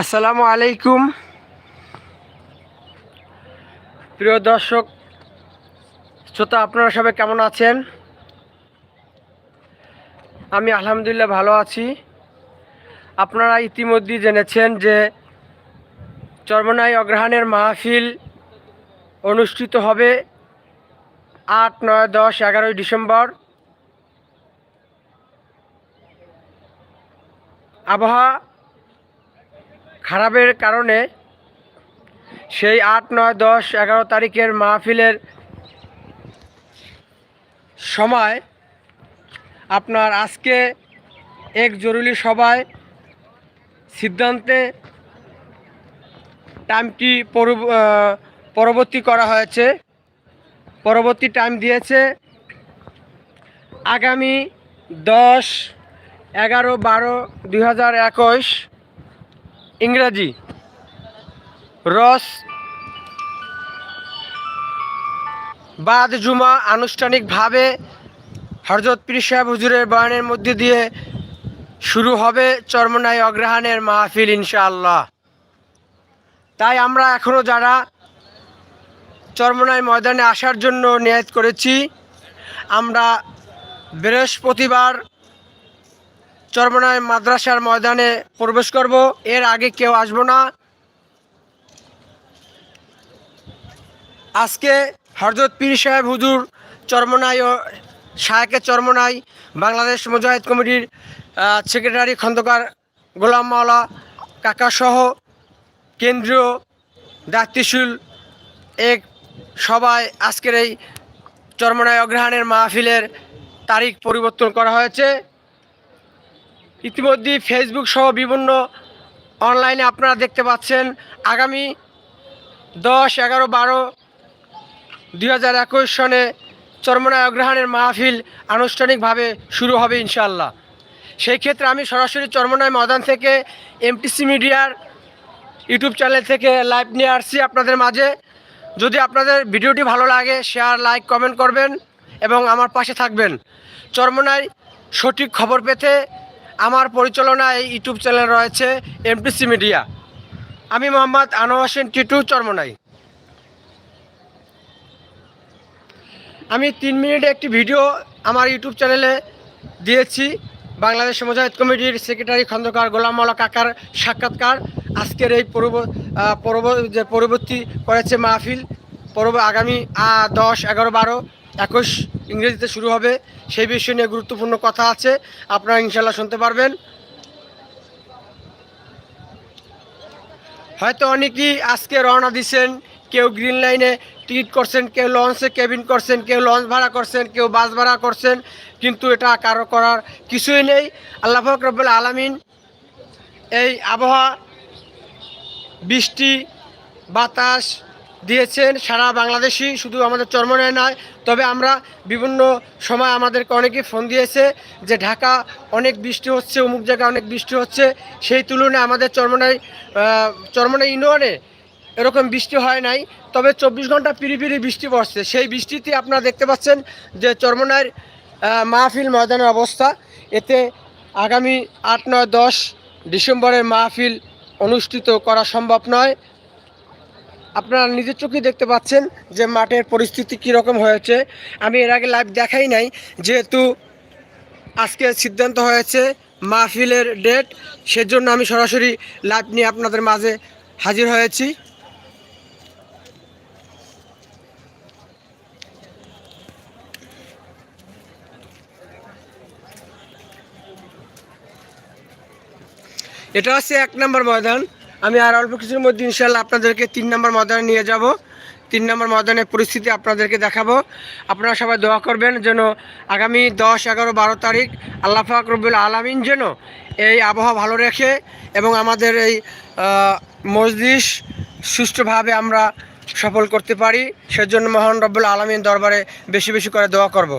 আসসালামু আলাইকুম। প্রিয় দর্শক, শ্রোতা, আপনারা সবাই কেমন আছেন? আমি আলহামদুলিল্লাহ ভালো আছি। আপনারা ইতিমধ্যেই জেনেছেন যে চর্মনাই অগ্রহায়ণের মাহফিল অনুষ্ঠিত হবে আট, নয়, দশ, এগারোই ডিসেম্বর। আবহাওয়া খারাপের কারণে সেই আট, নয়, দশ, এগারো তারিখের মাহফিলের সময় আপনার আজকে এক জরুরি সভায় সিদ্ধান্তে টাইমটি পরব- পরবর্তী করা হয়েছে। পরবর্তী টাইম দিয়েছে আগামী দশ, এগারো, বারো, দুই ইংরাজি। রস। বাদ জুমা আনুষ্ঠানিকভাবে হরজত পীর সাহেব হুজুরের বয়ানের মধ্যে দিয়ে শুরু হবে চর্মনাই অগ্রহায়ণের মাহফিল ইনশাআল্লাহ। তাই আমরা এখনও যারা চর্মনাই ময়দানে আসার জন্য নিয়ত করেছি, আমরা বৃহস্পতিবার চর্মনাই মাদ্রাসার ময়দানে প্রবেশ করব। এর আগে কেউ আসব না। আজকে হরজত পীর সাহেব হুজুর চর্মনাই ও শায়কে চর্মনাই বাংলাদেশ মুজাহিদ কমিটির সেক্রেটারি খন্দকার গোলাম মাওলা কাকাসহ কেন্দ্রীয় দায়িত্বশীল এক সবাই আজকের এই চর্মনাই অগ্রহায়ণের মাহফিলের তারিখ পরিবর্তন করা হয়েছে। ইতিমধ্যে ফেসবুক সহ বিভিন্ন অনলাইনে আপনারা দেখতে পাচ্ছেন, আগামী দশ, এগারো, বারো, দুই হাজার একুশ সনে চর্মনায় অগ্রহায়ণের মাহফিল আনুষ্ঠানিকভাবে শুরু হবে ইনশাল্লাহ সেই ক্ষেত্রে আমি সরাসরি চর্মনায় ময়দান থেকে এমটিসি মিডিয়ার ইউটিউব চ্যানেল থেকে লাইভ নিয়ে আসছি আপনাদের মাঝে। যদি আপনাদের ভিডিওটি ভালো লাগে শেয়ার লাইক কমেন্ট করবেন এবং আমার পাশে থাকবেন। চর্মনায় সঠিক খবর পেতে আমার পরিচালনায় ইউটিউব চ্যানেল রয়েছে এমটিসি মিডিয়া আমি মোহাম্মদ আনোয়ার টিটু, চর্মনাই। আমি তিন মিনিটে একটি ভিডিও আমার ইউটিউব চ্যানেলে দিয়েছি। বাংলাদেশ মুজাহিদ কমিটির সেক্রেটারি খন্দকার গোলাম মাওলা কাকার সাক্ষাৎকার। আজকের এই যে পরবর্তী করেছে মাহফিল, পরব আগামী দশ, এগারো, বারো, একুশ ইংরেজিতে শুরু হবে। সেই বিষয় নিয়ে গুরুত্বপূর্ণ কথা আছে। আপনারা ইনশাল্লাহ শুনতে পারবেন। হয়তো অনেকেই আজকে রওনা দিচ্ছেন কেউ গ্রিন লাইনে টিকিট করছেন, কেউ লঞ্চে কেবিন করছেন, কেউ লঞ্চ ভাড়া করছেন, কেউ বাস ভাড়া করছেন, কিন্তু এটা কারও করার কিছুই নেই। আল্লাহ রব্বুল আলমিন এই আবহাওয়া, বৃষ্টি, বাতাস দিয়েছেন সারা বাংলাদেশি শুধু আমাদের চর্মনায় নয় তবে আমরা বিভিন্ন সময় আমাদেরকে অনেকেই ফোন দিয়েছে যে ঢাকা অনেক বৃষ্টি হচ্ছে অমুক জায়গায় অনেক বৃষ্টি হচ্ছে সেই তুলনায় আমাদের চর্মনাই আহ, চর্মনাই ইউনিয়নে এরকম বৃষ্টি হয় নাই তবে চব্বিশ ঘণ্টা পিড়ি পিড়ি বৃষ্টি পড়ছে। সেই বৃষ্টিতে আপনারা দেখতে পাচ্ছেন যে চর্মনাইয়ের মাহফিল ময়দানের অবস্থা। এতে আগামী আট নয় দশ ডিসেম্বরের মাহফিল অনুষ্ঠিত করা সম্ভব নয়। আপনারা নিজের চোখেই দেখতে পাচ্ছেন যে মাঠের পরিস্থিতি কীরকম হয়েছে। আমি এর আগে লাইভ দেখাই নাই, যেহেতু আজকে সিদ্ধান্ত হয়েছে মাহফিলের ডেট সেজন্য আমি সরাসরি লাইভ নিয়ে আপনাদের মাঝে হাজির হয়েছি। এটা হচ্ছে এক নম্বর ময়দান। আমি আর অল্প কিছুর মধ্যে ইনশাল্লাহ আপনাদেরকে তিন নম্বর ময়দানে নিয়ে যাব। তিন নম্বর ময়দানের পরিস্থিতি আপনাদেরকে দেখাবো। আপনারা সবাই দোয়া করবেন যেন আগামী দশ, এগারো, বারো তারিখ আল্লাহ পাক রব্বুল আলমিন যেন এই আবহাওয়া ভালো রেখে এবং আমাদের এই মজলিস সুষ্ঠুভাবে আমরা সফল করতে পারি। সেজন্য মহান রব্বুল আলমিন দরবারে বেশি বেশি করে দোয়া করব।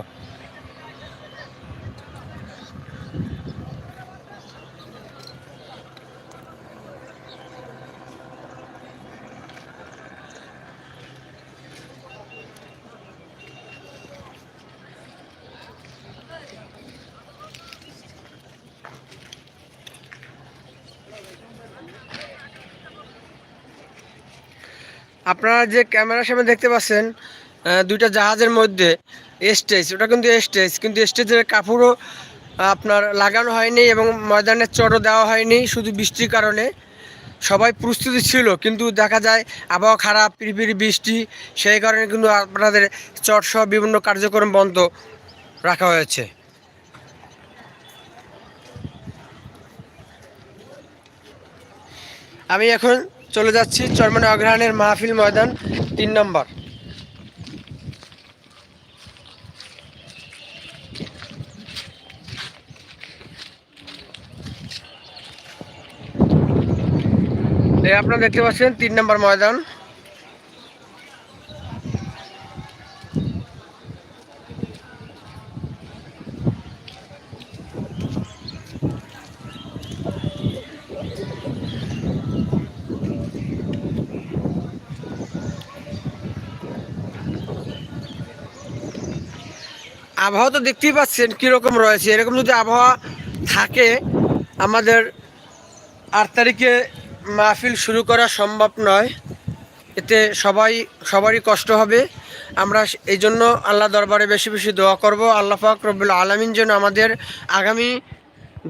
আপনারা যে ক্যামেরার সামনে দেখতে পাচ্ছেন দুইটা জাহাজের মধ্যে স্টেজ ওটা কিন্তু স্টেজ কিন্তু স্টেজের কাপড়ও আপনার লাগানো হয়নি এবং ময়দানের চটও দেওয়া হয়নি, শুধু বৃষ্টির কারণে। সবাই প্রস্তুতি ছিল, কিন্তু দেখা যায় আবহাওয়া খারাপ পিরিপিরি বৃষ্টি, সেই কারণে কিন্তু আপনাদের চট সহ বিভিন্ন কার্যক্রম বন্ধ রাখা হয়েছে। আমি এখন চলে যাচ্ছি চরমনে অগ্রহানের মাহফিল ময়দান তিন নম্বর। আপনারা দেখতে পাচ্ছেন তিন নম্বর ময়দান। আবহাওয়া তো দেখতেই পাচ্ছেন কীরকম রয়েছে। এরকম যদি আবহাওয়া থাকে, আমাদের আট তারিখে মাহফিল শুরু করা সম্ভব নয়। এতে সবাই, সবারই কষ্ট হবে। আমরা এই জন্য আল্লাহ দরবারে বেশি বেশি দোয়া করব। আল্লাহ পাক রব্বুল আলমিন যেন আমাদের আগামী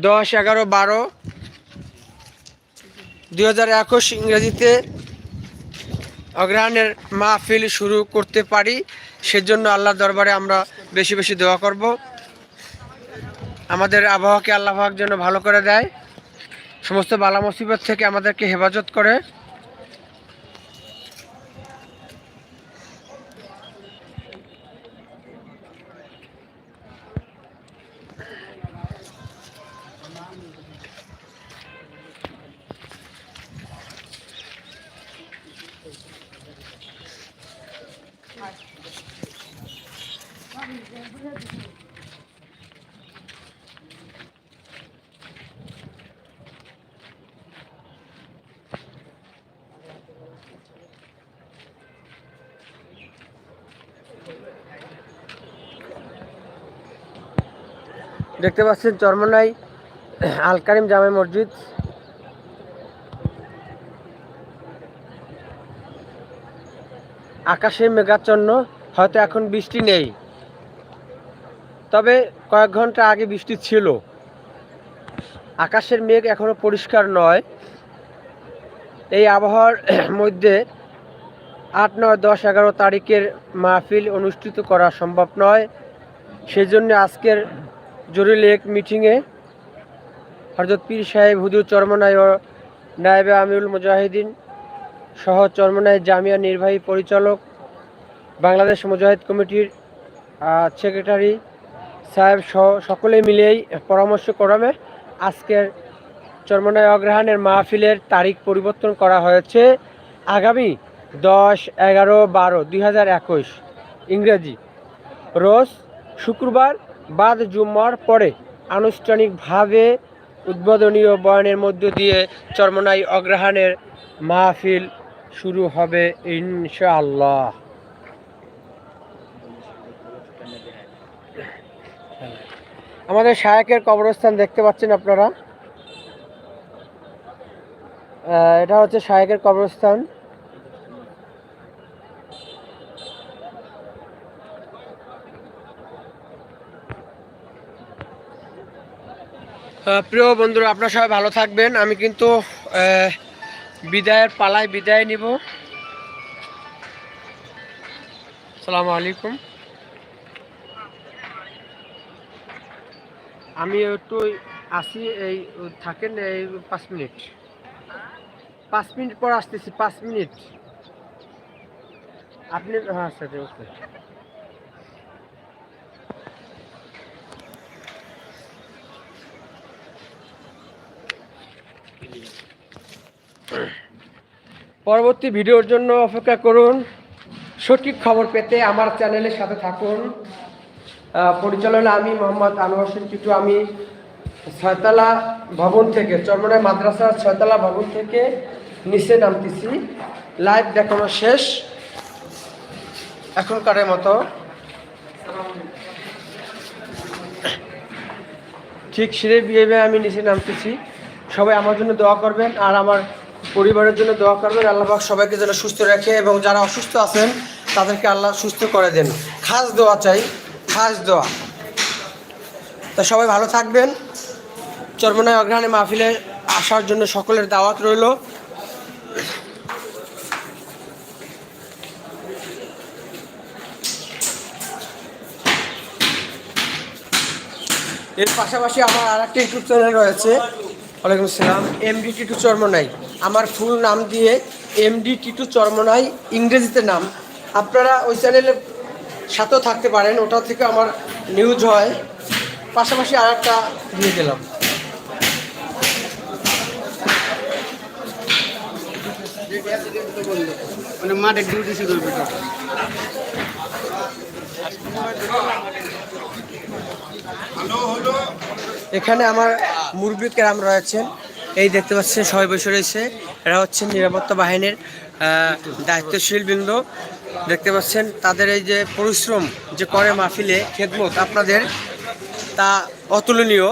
দশ, এগারো, বারো, দুই হাজার একুশ ইংরেজিতে অগ্রহায়ণের মাহফিল শুরু করতে পারি। সেজন্য আল্লাহর দরবারে আমরা বেশি বেশি দোয়া করব। আমাদের আবহাওয়াকে আল্লাহ যেন ভালো করে দেয়, সমস্ত বালা মুসিবত থেকে আমাদেরকে হেফাজত করে। দেখতে পাচ্ছেন চরমনাই, আল কারিম জামে মসজিদ। আকাশে মেঘাচ্ছন্ন, হয়তো এখন বৃষ্টি নেই। তবে কয়েক ঘণ্টা আগে বৃষ্টি ছিল। আকাশের মেঘ এখনও পরিষ্কার নয়। এই আবহাওয়ার মধ্যে আট, নয়, দশ, এগারো তারিখের মাহফিল অনুষ্ঠিত করা সম্ভব নয়। সেজন্য আজকের জরুরি এক মিটিংয়ে হরজত পীর সাহেব হুজুর চরমনাই ও নায়েবে আমিরুল মুজাহিদিন সহ চরমনাই জামিয়া নির্বাহী পরিচালক, বাংলাদেশ মুজাহিদ কমিটির সেক্রেটারি সাহেব সহ সকলে মিলেই পরামর্শ ক্রমে আজকের চরমনাই অগ্রহায়ণের মাহফিলের তারিখ পরিবর্তন করা হয়েছে। আগামী দশ, এগারো, বারো, দুই ইংরেজি রোজ শুক্রবার বাদ জুম্মার পরে আনুষ্ঠানিকভাবে উদ্বোধনীয় বয়ানের মধ্য দিয়ে চরমনাই অগ্রহায়ণের মাহফিল শুরু হবে ইনশাআল্লাহ। আমাদের শায়কের কবরস্থান দেখতে পাচ্ছেন আপনারা। এটা হচ্ছে শায়কের কবরস্থান। প্রিয় বন্ধুরা, আপনারা সবাই ভালো থাকবেন। আমি কিন্তু বিদায়ের পালায় বিদায় নিব। সালামু আলাইকুম। আমি একটু আসি, এই, থাকেন এই পাঁচ মিনিট। পাঁচ মিনিট পর আসতেছি, পাঁচ মিনিট। আপনি হ্যাঁ স্যার ওকে। পরবর্তী ভিডিওর জন্য অপেক্ষা করুন। সঠিক খবর পেতে আমার চ্যানেলের সাথে থাকুন। পরিচালনা আমি মোহাম্মদ আনোয়ার হোসেন টিটু আমি ছয়তলা ভবন থেকে, চরমনাই মাদ্রাসার ছয়তলা ভবন থেকে নিচে নামতেছি। লাইভ দেখানো শেষ। এখনকারের মতো। ঠিক সিঁড়ে বিয়ে আমি নিচে নামতেছি। সবাই আমার জন্য দোয়া করবেন আর আমার পরিবারের জন্য দোয়া করবেন। আল্লাহ পাক সবাইকে যেন সুস্থ রাখে এবং যারা অসুস্থ আছেন, তাদেরকে আল্লাহ সুস্থ করে দেন। খাস দোয়া চাই, খাস দোয়া। তা সবাই ভালো থাকবেন। চর্মনায় অগ্রহণে মাহফিলে আসার জন্য সকলের দাওয়াত রইল। এর পাশাপাশি আমার আর একটা ইউটিউব চ্যানেল রয়েছে। ওয়ালাইকুম আসসালাম এমডি টিটু চর্মনাই। আমার ফুল নাম দিয়ে এমডি টিটু চর্মনাই ইংরেজিতে নাম। আপনারা ওই চ্যানেলের সাথেও থাকতে পারেন ওটা থেকে আমার নিউজ হয়। পাশাপাশি আর একটা দিয়ে দিলাম। মানে মাঠে ডিউটি ছিল এখানে আমার মুরব্বী কেরাম রয়েছেন। এই দেখতে পাচ্ছেন সবাই বসে রয়েছে। এরা হচ্ছেন নিরাপত্তা বাহিনীর দায়িত্বশীল বৃন্দ দেখতে পাচ্ছেন তাদের এই যে পরিশ্রম যে করে মাহফিলে খেদমত আপনাদের, তা অতুলনীয়।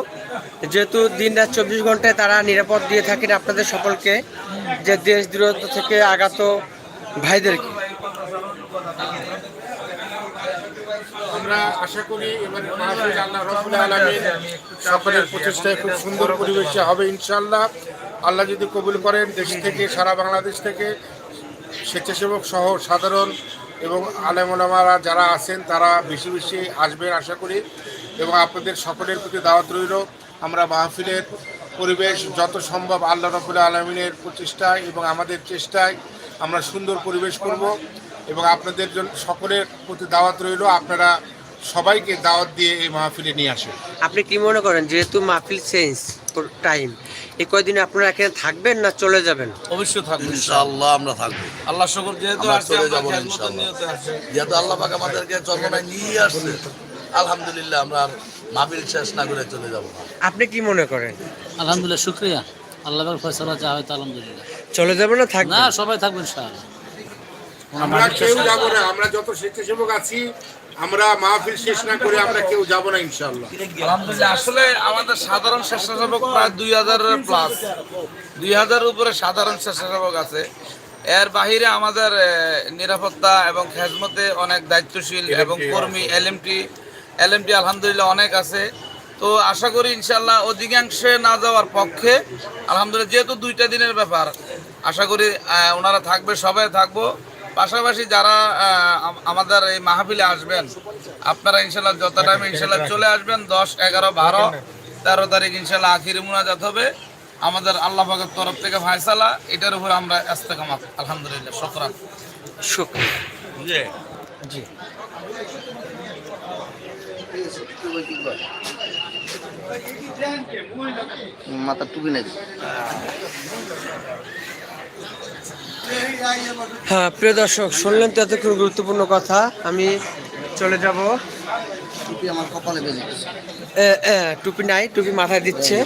যেহেতু দিন রাত চব্বিশ ঘন্টায় তারা নিরাপদ দিয়ে থাকেন আপনাদের সকলকে, যে দেশ দূরত্ব থেকে আগত ভাইদেরকে। আমরা আশা করি এবার আল্লাহ সকলের প্রচেষ্টায় খুব সুন্দর পরিবেশে হবে ইনশাল্লাহ আল্লাহ যদি কবুল করেন দেশ থেকে, সারা বাংলাদেশ থেকে স্বেচ্ছাসেবক সহ সাধারণ এবং আলেমোলামারা যারা আছেন, তারা বেশি বেশি আসবেন আশা করি। এবং আপনাদের সকলের প্রতি দাওয়াত রইল, আমরা মাহফিলের পরিবেশ যত সম্ভব আল্লাহ রবুল আলমিনের প্রচেষ্টায় এবং আমাদের চেষ্টায় আমরা সুন্দর পরিবেশ করব। এবং আপনাদের জন্য সকলের প্রতি দাওয়াত রইল, আপনারা সবাইকে দাওয়াত দিয়ে এই মাহফিলে নিয়ে আসে। আপনি কি মনে করেন যেহেতু মাহফিল চেঞ্জ টাইম এই কয়দিন আপনারা এখানে থাকবেন না চলে যাবেন? অবশ্যই থাকব। ইনশাআল্লাহ আমরা থাকব। আল্লাহ শুকর যেহেতু আসছে চলে যাব না ইনশাআল্লাহ। যেহেতু আল্লাহ পাক আমাদেরকে চর্মনায় নিয়ে আসছে আলহামদুলিল্লাহ আমরা আর মাহফিল শেষ না করে চলে যাব আপনি কি মনে করেন? আলহামদুলিল্লাহ শুক্রিয়া। আল্লাহ ফয়সলা যা হয়তো আলহামদুলিল্লাহ। চলে যাবেন না থাকবেন? না সবাই থাকবেন ইনশাআল্লাহ। আমরা কেউ যাব না আমরা যত স্বেচ্ছাসেবক আছি আমরা মাহফিল শেষ না করে আমরা কেউ যাব না ইনশাআল্লাহ। আলহামদুলিল্লাহ আসলে আমাদের সাধারণ স্বেচ্ছাসেবক প্রায় দুই হাজারের প্লাস দুই হাজারের উপরে সাধারণ স্বেচ্ছাসেবক আছে। এর বাহিরে আমাদের নিরাপত্তা এবং খেজমতে অনেক দায়িত্বশীল এবং কর্মী এলএমটি এলএমটি আলহামদুলিল্লাহ অনেক আছে। তো আশা করি ইনশাল্লাহ অধিকাংশে না যাওয়ার পক্ষে আলহামদুলিল্লাহ যেহেতু দুইটা দিনের ব্যাপার আশা করি ওনারা থাকবে সবাই থাকব। পাশাপাশি যারা আমাদের এই মাহফিলে আসবেন আপনারা ইনশাল্লাহ যত টাইমে ইনশাল্লাহ চলে আসবেন দশ এগারো বারো তেরো তারিখ ইনশাল্লাহ আখিরি মুনাজাত হবে। আমাদের আল্লাহ পাকের তরফ থেকে ফায়সালা এটার উপর আমরা ইস্তেকামাত। আলহামদুলিল্লাহ শকরান। শুক্রিয়া। জি। মাথা টুপি নাই হ্যাঁ প্রিয় দর্শক, শুনলেন তো এতক্ষণ গুরুত্বপূর্ণ কথা, আমি চলে যাব। টুপি আমার কপালে বেজে টুপি নাই, টুপি মাথায় দিচ্ছে।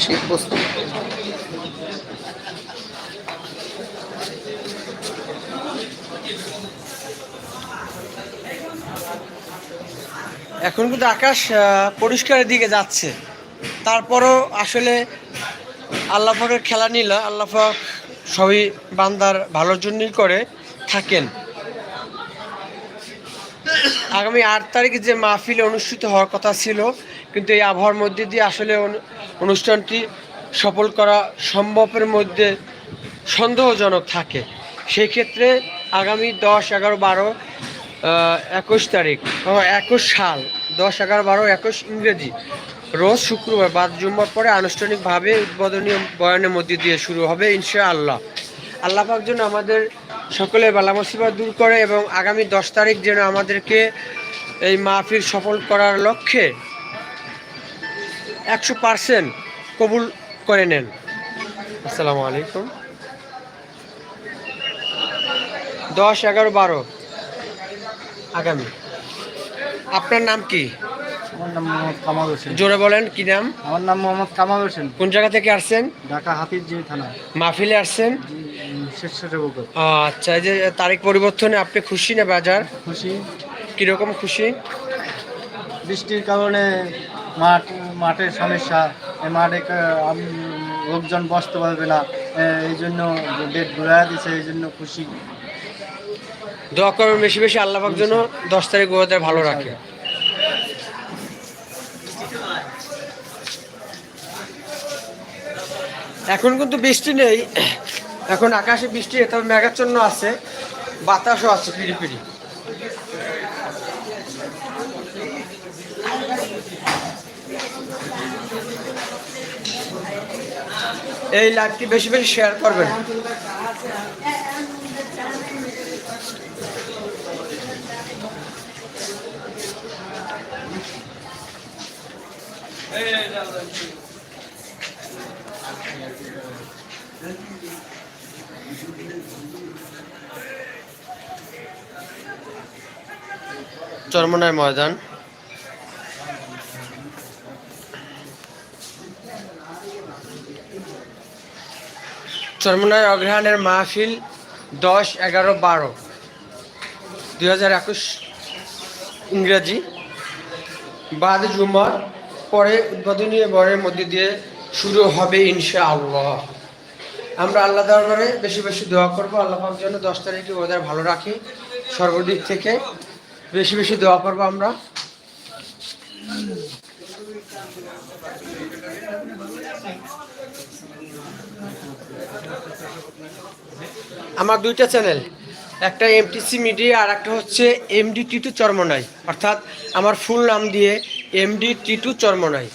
শীত বস্তু এখন কিন্তু আকাশ পরিষ্কারের দিকে যাচ্ছে। তারপরও আসলে আল্লাহাকের খেলা নিল আল্লাহাক সবই বান্দার ভালোর জন্যই করে, থাকেন। আগামী আট তারিখে যে মাহফিল অনুষ্ঠিত হওয়ার কথা ছিল, কিন্তু এই আবহাওয়ার মধ্যে দিয়ে আসলে অনুষ্ঠানটি সফল করা সম্ভবের মধ্যে সন্দেহজনক থাকে। সেই ক্ষেত্রে আগামী দশ, এগারো, বারো একুশ তারিখ। একুশ সাল। দশ, এগারো, বারো, একুশ ইংরেজি। রোজ শুক্রবার, বাদ জুম্মার পরে আনুষ্ঠানিকভাবে উদ্বোধনী বয়ানের মধ্যে দিয়ে শুরু হবে ইনশাআল্লাহ। আল্লাহ পাক যেন আমাদের সকলের বালা মুসিবত দূর করে এবং আগামী দশ তারিখ যেন আমাদেরকে এই মাহফিল সফল করার লক্ষ্যে একশো পার্সেন্ট কবুল করে নেন। আসসালামু আলাইকুম। দশ, এগারো, বারো। আগামী। আপনার নাম কি? আমার নাম মোহাম্মদ কামাল হোসেন। জোরে বলেন কি নাম? আমার নাম মোহাম্মদ কামাল হোসেন। কোন জায়গা থেকে আসছেন? ঢাকা হাতিরজি থানা। মাহফিলে আসছেন? আচ্ছা এই যে তারিখ পরিবর্তনে আপনি খুশি না বাজার? খুশি। কীরকম খুশি? বৃষ্টির কারণে মাঠ মাঠের সমস্যা। এই মাঠে লোকজন বসতে পারবে না। এই জন্য ডেট ঘুরা দিছে এই জন্য খুশি। দোয়া করবে বেশি বেশি, আল্লাহ পাক যেন দশ তারিখ ওদের ভালো রাখে। এখন কিন্তু বৃষ্টি নেই, এখন আকাশে বৃষ্টি তবে মেঘাচ্ছন্ন আছে, বাতাসও আছে পিড়ি পিড়ি। এই লাইভটি বেশি বেশি শেয়ার করবেন। চরমনায় ময়দান। চরমনায় অগ্রহায়ণের মাহফিল দশ এগারো বারো দুই হাজার একুশ ইংরেজি বাদ জুমার পরে উদ্বোধনী বরের মধ্যে দিয়ে শুরু হবে ইনশা আল্লাহ আমরা আল্লাহ দরবারে বেশি বেশি দোয়া করব, আল্লাহ পাক যেন দশ তারিখে ওদের ভালো রাখি সর্বদিক থেকে। বেশি বেশি দোয়া করব আমরা। আমার দুইটা চ্যানেল, একটা এমটিসি মিডিয়া আর একটা হচ্ছে এমডি টিটু চর্মনাই। অর্থাৎ আমার ফুল নাম দিয়ে এমডি টিটু চর্মনাই।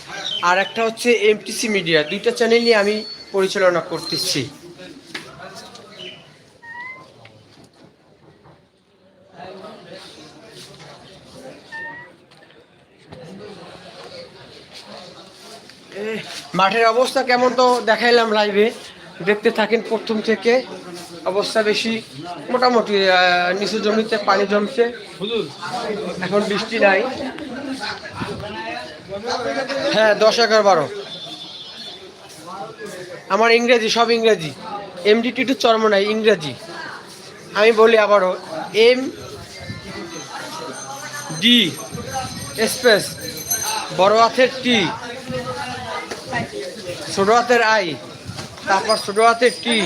আর একটা হচ্ছে এমটিসি মিডিয়া দুইটা চ্যানেলই আমি পরিচালনা করতেছি। মাঠের অবস্থা কেমন তো দেখাইলাম লাইভে দেখতে থাকেন প্রথম থেকে। অবস্থা বেশি মোটামুটি নিচু জমিতে পানি জমছে। এখন বৃষ্টি নাই। হ্যাঁ দশ এগারো বারো। আমার ইংরেজি, সব ইংরেজি। এমডি টি টু চর্ম নাই, ইংরেজি। আমি বলি আবারও এম ডি স্পেস বড় হাতের টি ছোট হাতের আই তারপর ছোট হাতের টি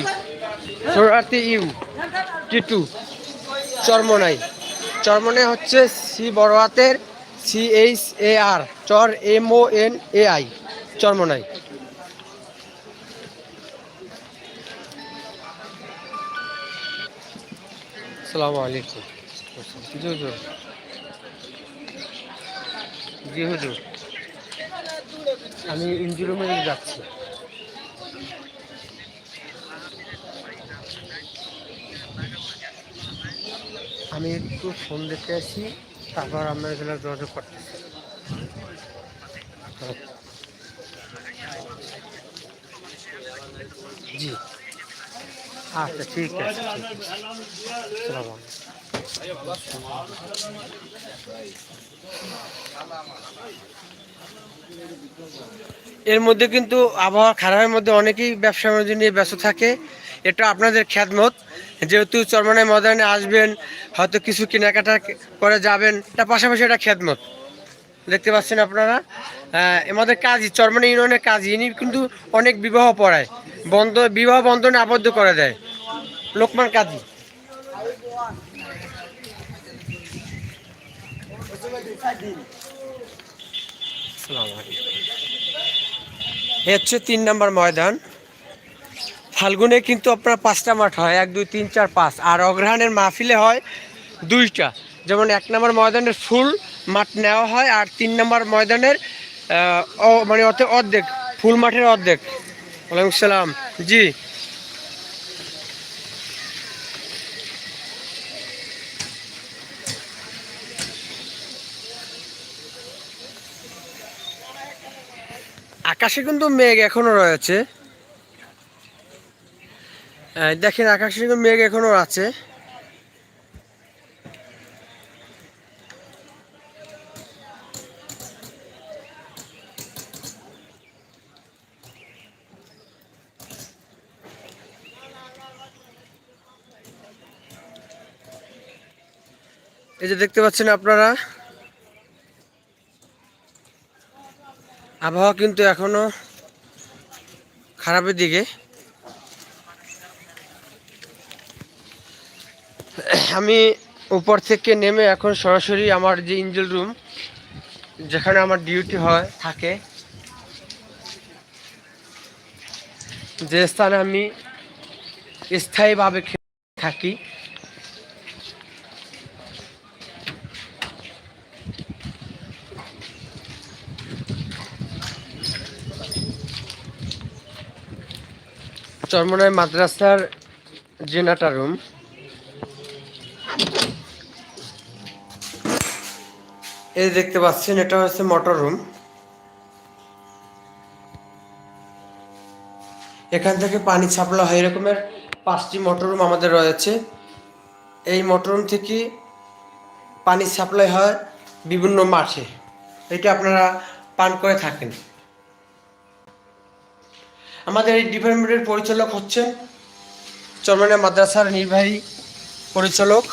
ছোট হাতে U T to Charmonai Charmonai হচ্ছে সি বড় হাতের C H A R Char M O N A I Charmonai আসসালামু আলাইকুম। জি জি হুজুর। আমি ইঞ্জুরুমে যাচ্ছি। আমি একটু ফোন দেখতে আসি। তারপর আমরা এগুলো যোগাযোগ করতেছি। জি। আচ্ছা ঠিক আছে। এর মধ্যে কিন্তু আবহাওয়া খারাপের মধ্যে অনেকেই ব্যবসা বাণিজ্য নিয়ে ব্যস্ত থাকে। এটা আপনাদের খ্যাতমত। যেহেতু চরমানায় ময়দানে আসবেন, হয়তো কিছু কেনাকাটা করে যাবেন তার পাশাপাশি এটা খ্যাতমত। দেখতে পাচ্ছেন আপনারা? আমাদের কাজী চরমানা ইউনিয়নের কাজী, ইনি কিন্তু অনেক বিবাহ পড়ায়, বন্ধ, বিবাহ বন্ধনে আবদ্ধ করে দেয়। লোকমান কাজী। হচ্ছে তিন নম্বর ময়দান। ফাল্গুনে কিন্তু আপনার পাঁচটা মাঠ হয়, এক, দুই, তিন, চার, পাঁচ। আর অগ্রহায়ণের মাহফিলে হয় দুইটা। যেমন এক নম্বর ময়দানের ফুল মাঠ নেওয়া হয় আর তিন নম্বর ময়দানের মানে অর্ধে অর্ধেক, ফুল মাঠের অর্ধেক। ওয়ালাইকুম সালাম। জি। আকাশে কিন্তু মেঘ এখনও রয়েছে। দেখেন, আকাশে কিন্তু মেঘ এখনও আছে। এই যে দেখতে পাচ্ছেন আপনারা, আবহাওয়া কিন্তু এখনও খারাপের দিকে। আমি উপর থেকে নেমে এখন সরাসরি আমার যে ইঞ্জেল রুম যেখানে আমার ডিউটি হয়, থাকে। যে স্থানে আমি স্থায়ীভাবে থাকি। চরমনায় মাদ্রাসার জেনাটা রুম এই দেখতে পাচ্ছেন, এটা হচ্ছে মোটর রুম এখান থেকে পানি ছাপলা হয়, এরকমের পাঁচটি মোটর রুম আমাদের রয়েছে। এই মোটর রুম থেকে পানি সাপ্লাই হয় বিভিন্ন মাঠে। এটা আপনারা পান করে থাকেন। আমাদের এই ডিপার্টমেন্টের পরিচালক হচ্ছেন চরমানিয়া মাদ্রাসার নির্বাহী পরিচালক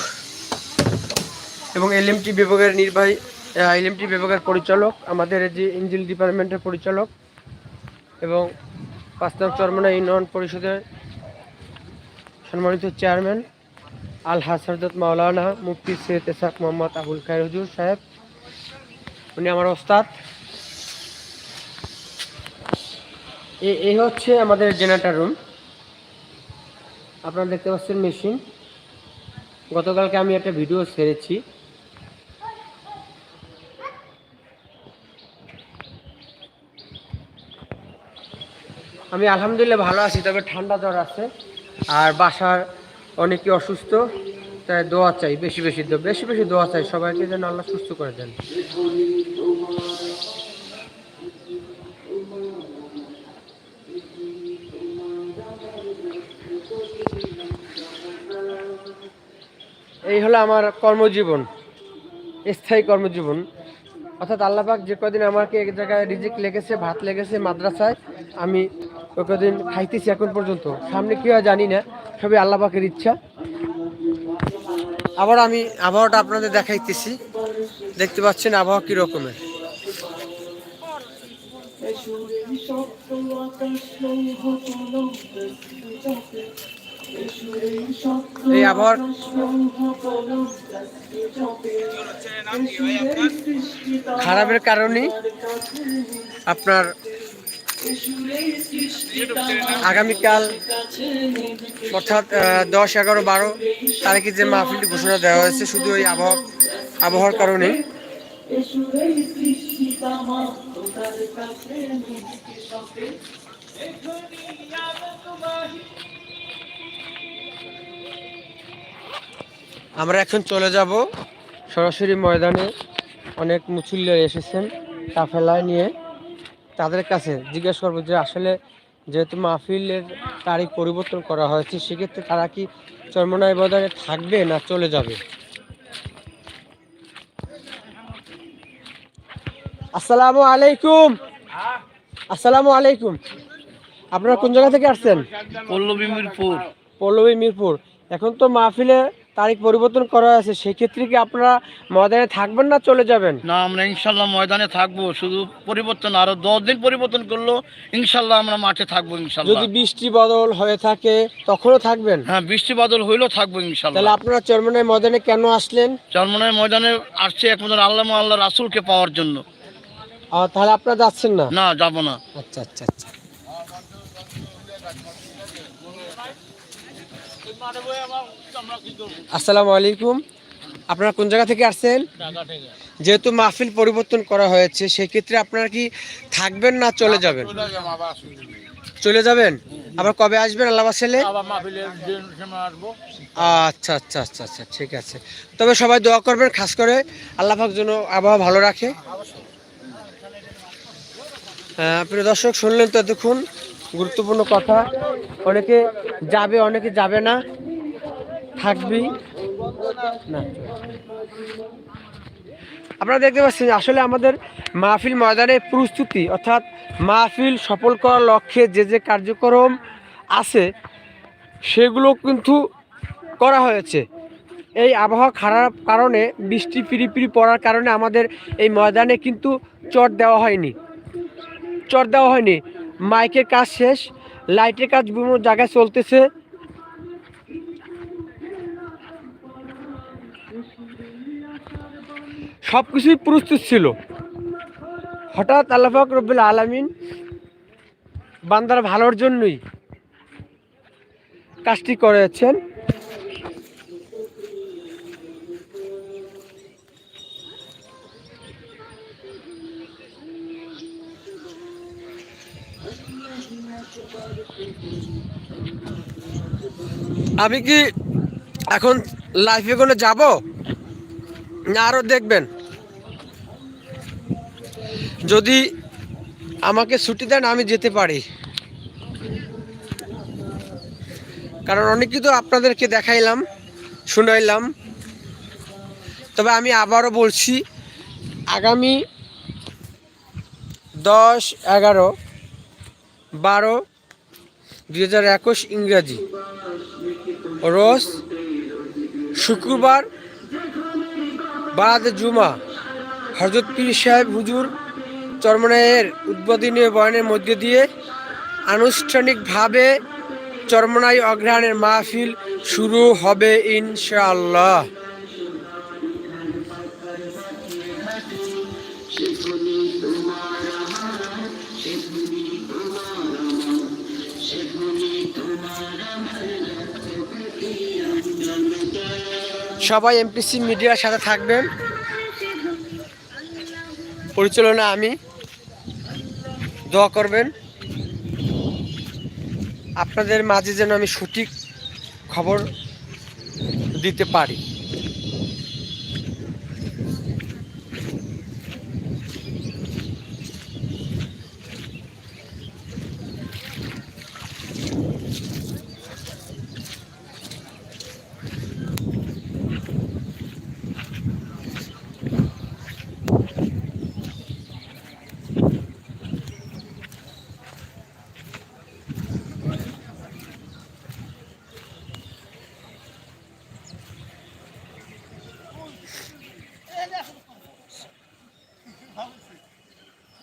এবং এলএমটি বিভাগের নির্বাহী এলএমটি বিভাগের পরিচালক, আমাদের যে ইঞ্জিল ডিপার্টমেন্টের পরিচালক এবং পাঁচতক চরমনা ইউনিয়ন পরিষদের সম্মানিত চেয়ারম্যান আল হাসরদত মাওলানা মুফতি সৈয়দ এসাক মোহাম্মদ আবুল খায়ের হুজুর সাহেব। উনি আমার ওস্তাদ। এই হচ্ছে আমাদের জেনারেটার রুম। আপনারা দেখতে পাচ্ছেন মেশিন। গতকালকে আমি একটা ভিডিও ছেড়েছি। আমি আলহামদুলিল্লাহ ভালো আছি, তবে ঠান্ডা জ্বর আছে। আর বাসার অনেকে অসুস্থ, তাই দোয়া চাই, বেশি বেশি বেশি বেশি দোয়া চাই, সবাইকে যেন আল্লাহ সুস্থ করে দেন। এই হলো আমার কর্মজীবন, স্থায়ী কর্মজীবন। অর্থাৎ আল্লাপাক যে কদিন আমাকে এক জায়গায় রিজিক লেগেছে, ভাত লেগেছে মাদ্রাসায়, আমি কদিন খাইতেছি এখন পর্যন্ত। সামনে কি হয় জানি না, সবই আল্লাপাকের ইচ্ছা। আবার আমি আবহাওয়াটা আপনাদের দেখাইতেছি। দেখতে পাচ্ছেন আবহাওয়া কি রকমের। এই আবহাওয়ার খারাপের কারণে আপনার আগামীকাল অর্থাৎ দশ, এগারো, বারো তারিখে যে মাহফিলটি ঘোষণা দেওয়া হয়েছে, শুধু ওই আবহাওয়া আবহাওয়ার কারণে আমরা এখন চলে যাব সরাসরি ময়দানে। অনেক মুসল্লিরা এসেছেন, কাফেলায় নিয়ে। তাদের কাছে জিজ্ঞেস করব যে আসলে যেহেতু মাহফিলের তারিখ পরিবর্তন করা হয়েছে সেক্ষেত্রে তারা কি চরমনায় বাজারে থাকবে না চলে যাবে? আসসালামু আলাইকুম। আসসালামু আলাইকুম। আপনারা কোন জায়গা থেকে আসছেন? পল্লবী মিরপুর। পল্লবী মিরপুর। এখন তো মাহফিলে তারিখ পরিবর্তন করা হয়েছে সেক্ষেত্রে কি আপনারা ময়দানে থাকবেন না চলে যাবেন? না আমরা ইনশাল্লাহ ময়দানে থাকব শুধু পরিবর্তন আরও দশ দিন পরিবর্তন করল ইনশাল্লাহ আমরা মাঠে থাকব ইনশাল্লাহ। যদি বৃষ্টি বদল হয়ে থাকে তখনও থাকবেন? হ্যাঁ বৃষ্টি বাদল হইলেও থাকব ইনশাল্লাহ। তাহলে আপনারা চরমনের ময়দানে কেন আসলেন? চরমনের ময়দানে আসছে একমাত্র আল্লাহ আল্লাহ রাসুলকে পাওয়ার জন্য। তাহলে আপনারা যাচ্ছেন না? না যাব না। আচ্ছা আচ্ছা আচ্ছা। আসসালামু আলাইকুম। আপনারা কোন জায়গা থেকে আসছেন? যেহেতু মাহফিল পরিবর্তন করা হয়েছে, সেক্ষেত্রে আপনারা কি থাকবেন না চলে যাবেন? চলে যাবেন? আবার কবে আসবেন আল্লাহ ছেলে আচ্ছা আচ্ছা আচ্ছা আচ্ছা ঠিক আছে। তবে সবাই দোয়া করবেন, খাস করে। আল্লাহ যেন আবহাওয়া ভালো রাখে। প্রিয় দর্শক, শুনলেন তো এতক্ষণ গুরুত্বপূর্ণ কথা। অনেকে যাবে অনেকে যাবে না। থাকবি। না। আপনারা দেখতে পাচ্ছেন, আসলে আমাদের মাহফিল ময়দানের প্রস্তুতি, অর্থাৎ মাহফিল সফল করার লক্ষ্যে যে যে কার্যক্রম আছে, সেগুলো কিন্তু করা হয়েছে। এই আবহাওয়া খারাপ কারণে, বৃষ্টি পিরি পিরি পড়ার কারণে আমাদের এই ময়দানে কিন্তু চট দেওয়া হয়নি। চট দেওয়া হয়নি। মাইকের কাজ শেষ, লাইটের কাজ বিভিন্ন জায়গায় চলতেছে। সব কিছুই প্রস্তুত ছিল। হঠাৎ আল্লাহাক রব্বুল আলমিন বান্দার ভালোর জন্যই কাজটি করেছেন। আমি কি এখন লাইফে কোনো যাব? না আরও দেখবেন। যদি আমাকে ছুটি দেন, আমি যেতে পারি। কারণ অনেকই তো আপনাদেরকে দেখাইলাম, শুনাইলাম। তবে আমি আবারও বলছি, আগামী দশ, এগারো, বারো দু হাজার একুশ ইংরাজি। রোজ শুক্রবার বাদ জুমা। হজরত পীর সাহেব হুজুর চরমনায়ের উদ্বোধনী বয়নের মধ্য দিয়ে আনুষ্ঠানিকভাবে চরমনাই অগ্রহণের মাহফিল শুরু হবে ইনশাআল্লাহ। সবাই এমপিসি মিডিয়ার সাথে থাকবেন। পরিচালনা আমি। দোয়া করবেন। আপনাদের মাঝে যেন আমি সঠিক খবর দিতে পারি।